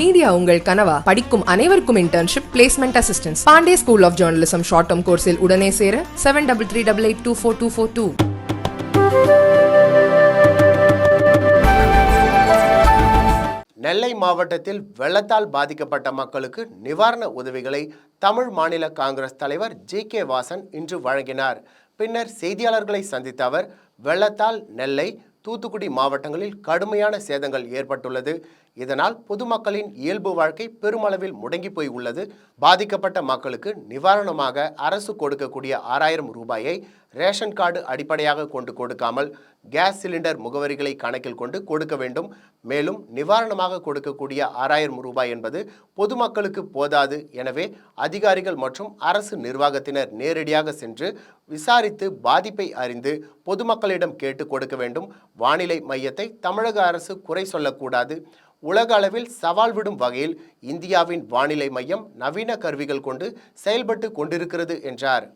Media உங்கள் கனவா? படிக்கும் அனைவருக்கும் internship placement assistance Pandey school of journalism short term கோர்ஸில் உடனே சேர seven double three double eight two four two four two Nellai மாவட்டத்தில் வெள்ளத்தால் பாதிக்கப்பட்ட மக்களுக்கு நிவாரண உதவிகளை தமிழ் மாநில காங்கிரஸ் தலைவர் ஜி கே வாசன் இன்று வழங்கினார். பின்னர் செய்தியாளர்களை சந்தித்த அவர் வெள்ளத்தால் நெல்லை தூத்துக்குடி மாவட்டங்களில் கடுமையான சேதங்கள் ஏற்பட்டுள்ளது. இதனால் பொதுமக்களின் இயல்பு வாழ்க்கை பெருமளவில் முடங்கி போய் உள்ளது. பாதிக்கப்பட்ட மக்களுக்கு நிவாரணமாக அரசு கொடுக்கக்கூடிய ஆறாயிரம் ரூபாயை ரேஷன் கார்டு அடிப்படையாக கொண்டு கொடுக்காமல் கேஸ் சிலிண்டர் முகவரிகளை கணக்கில் கொண்டு கொடுக்க வேண்டும். மேலும் நிவாரணமாக கொடுக்கக்கூடிய ஆறாயிரம் ரூபாய் என்பது பொதுமக்களுக்கு போதாது. எனவே அதிகாரிகள் மற்றும் அரசு நிர்வாகத்தினர் நேரடியாக சென்று விசாரித்து பாதிப்பை அறிந்து பொதுமக்களிடம் கேட்டு கொடுக்க வேண்டும். வானிலை மையத்தை தமிழக அரசு குறை சொல்லக்கூடாது. உலக அளவில் சவால் விடும் வகையில் இந்தியாவின் வானிலை மையம் நவீன கருவிகள் கொண்டு செயல்பட்டு கொண்டிருக்கிறது என்றார்.